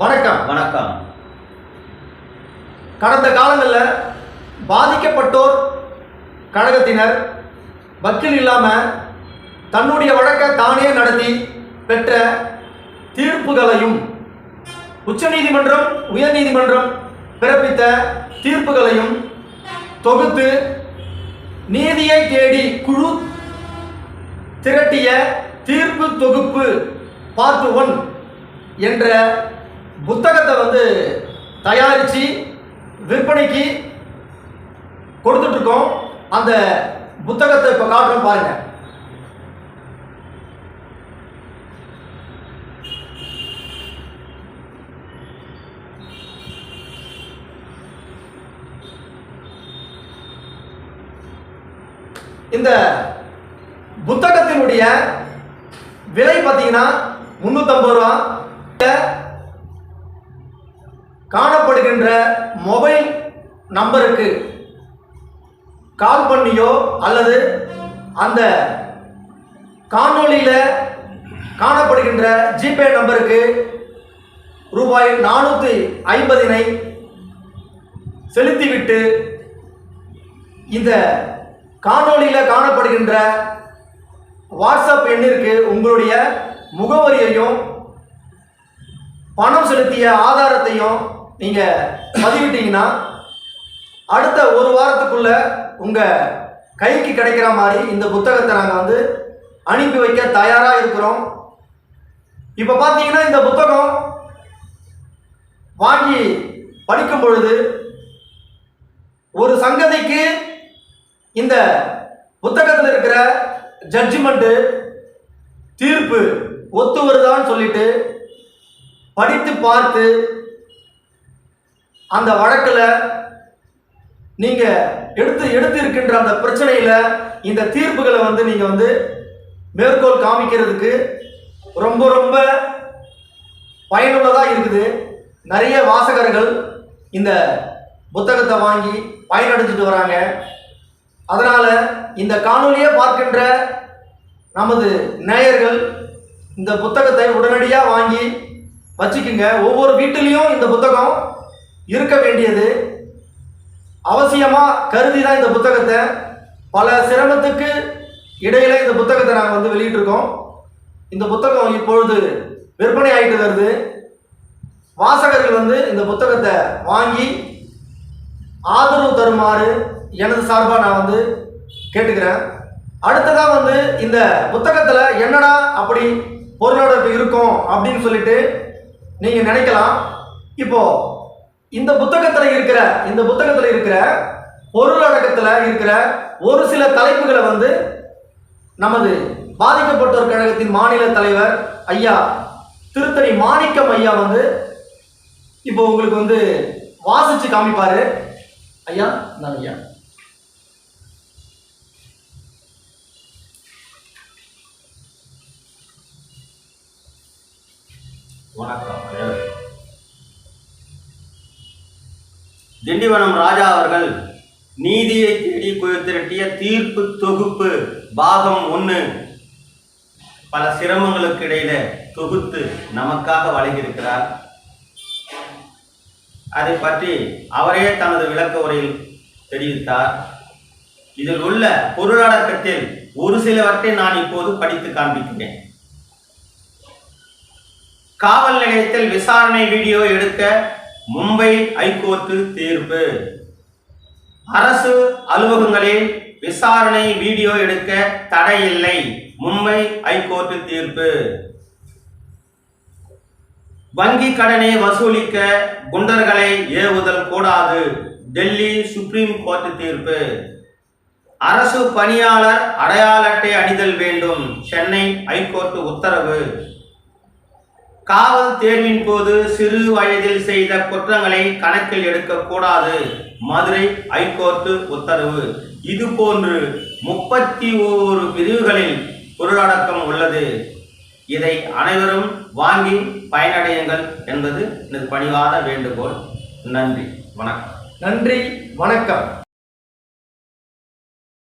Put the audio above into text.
வணக்கம். வணக்கம். கடந்த காலங்களில் பாதிக்கப்பட்டோர் கழகத்தினர் வக்கீல் இல்லாமல் தன்னுடைய வழக்கை தானே நடத்தி பெற்ற தீர்ப்புகளையும் உச்சநீதிமன்றம் உயர்நீதிமன்றம் பிறப்பித்த தீர்ப்புகளையும் தொகுத்து நீதியை தேடி குழு திரட்டிய தீர்ப்பு தொகுப்பு பார்ட் ஒன் என்ற புத்தகத்தை வந்து தயாரித்து விற்பனைக்கு கொடுத்துட்ருக்கோம். அந்த புத்தகத்தை இப்போ காட்டுறோம் பாருங்க. இந்த புத்தகத்தினுடைய விலை பார்த்தீங்கன்னா முந்நூற்றம்பது ரூபா. காணப்படுகின்ற மொபைல் நம்பருக்கு கால் பண்ணியோ அல்லது அந்த காணொலியில் காணப்படுகின்ற ஜிபே நம்பருக்கு ரூபாய் நானூற்றி ஐம்பதினை செலுத்திவிட்டு இந்த காணொலியில் காணப்படுகின்ற வாட்ஸ்அப் எண்ணிற்கு உங்களுடைய முகவரியையும் பணம் செலுத்திய ஆதாரத்தையும் நீங்கள் பதிவிட்டீங்கன்னா அடுத்த ஒரு வாரத்துக்குள்ள உங்கள் கைக்கு கிடைக்கிற மாதிரி இந்த புத்தகத்தை நாங்கள் வந்து அனுப்பி வைக்க தயாராக இருக்கிறோம். இப்போ பார்த்தீங்கன்னா இந்த புத்தகம் வாங்கி படிக்கும் பொழுது ஒரு சங்கதிக்கு இந்த புத்தகத்தில் இருக்கிற ஜட்ஜ்மெண்ட்டு தீர்ப்பு ஒத்து வருதான்னு சொல்லிட்டு படித்து பார்த்து அந்த வழக்கில் நீங்கள் எடுத்து எடுத்து இருக்கின்ற அந்த பிரச்சனையில் இந்த தீர்ப்புகளை வந்து நீங்கள் வந்து மேற்கோள் காமிக்கிறதுக்கு ரொம்ப ரொம்ப பயனுள்ளதாக இருக்குது. நிறைய வாசகர்கள் இந்த புத்தகத்தை வாங்கி பயனடைஞ்சிட்டு வராங்க. அதனால் இந்த காணொலியை பார்க்கின்ற நமது நேயர்கள் இந்த புத்தகத்தை உடனடியாக வாங்கி வச்சுக்கோங்க. ஒவ்வொரு வீட்டிலையும் இந்த புத்தகம் இருக்க வேண்டியது. அவசியமாக கருதி தான் இந்த புத்தகத்தை. பல சிரமத்துக்கு இடையில இந்த புத்தகத்தை நாங்கள் வந்து வெளியிட்டிருக்கோம். இந்த புத்தகம் இப்பொழுது விற்பனை ஆகிட்டு வருது. வாசகர்கள் வந்து இந்த புத்தகத்தை வாங்கி ஆதரவு தருமாறு எனது சார்பாக நான் வந்து கேட்டுக்கிறேன். அடுத்ததாக வந்து இந்த புத்தகத்தில் என்னடா அப்படி பொருளாதாரம் இருக்கும் அப்படின்னு சொல்லிட்டு நீங்கள் நினைக்கலாம். இப்போது இந்த புத்தகத்தில் இருக்கிற இந்த புத்தகத்தில் இருக்கிற பொருளடக்கத்தில் இருக்கிற ஒரு சில தலைப்புகளை வந்து நமது பாதிக்கப்பட்டோர் கழகத்தின் மாநில தலைவர் ஐயா திருத்தணி மாணிக்கம் ஐயா வந்து இப்போ உங்களுக்கு வந்து வாசிச்சு காமிப்பாரு. ஐயா நான் ஐயா. வணக்கம். திண்டிவனம் ராஜா அவர்கள் நீதியை தேடி திரட்டிய தீர்ப்பு தொகுப்பு பாகம் ஒன்று பல சிரமங்களுக்கு இடையில தொகுத்து நமக்காக வழங்கியிருக்கிறார். அதை பற்றி அவரே தனது விளக்க உரையில் தெரிவித்தார். இதில் உள்ள பொருளடக்கத்தில் ஒரு சிலவற்றை நான் இப்போது படித்து காண்பிக்கிறேன். காவல் நிலையத்தில் விசாரணை வீடியோ எடுக்க மும்பை ஐகோர்ட்டு தீர்ப்பு. அரசு அலுவலகங்களில் விசாரணை வீடியோ எடுக்க தடை இல்லை மும்பை ஐகோர்ட்டு தீர்ப்பு. வங்கி கடனை வசூலிக்க குண்டர்களை ஏவுதல் கூடாது. டெல்லி சுப்ரீம் கோர்ட் தீர்ப்பு. அரசு பணியாளர் அடையாள அட்டை அணிதல் வேண்டும். சென்னை ஐகோர்ட் உத்தரவு. காவல் தேர்வின் போது சிறு வயதில் செய்த குற்றங்களை கணக்கில் எடுக்கக்கூடாது மதுரை ஐகோர்ட்டு உத்தரவு. இது போன்று முப்பத்தி ஓரு பிரிவுகளில் பொருளடக்கம் உள்ளது. இதை அனைவரும் வாங்கி பயனடையுங்கள் என்பது எனது பணிவான வேண்டுகோள். நன்றி வணக்கம். நன்றி வணக்கம்.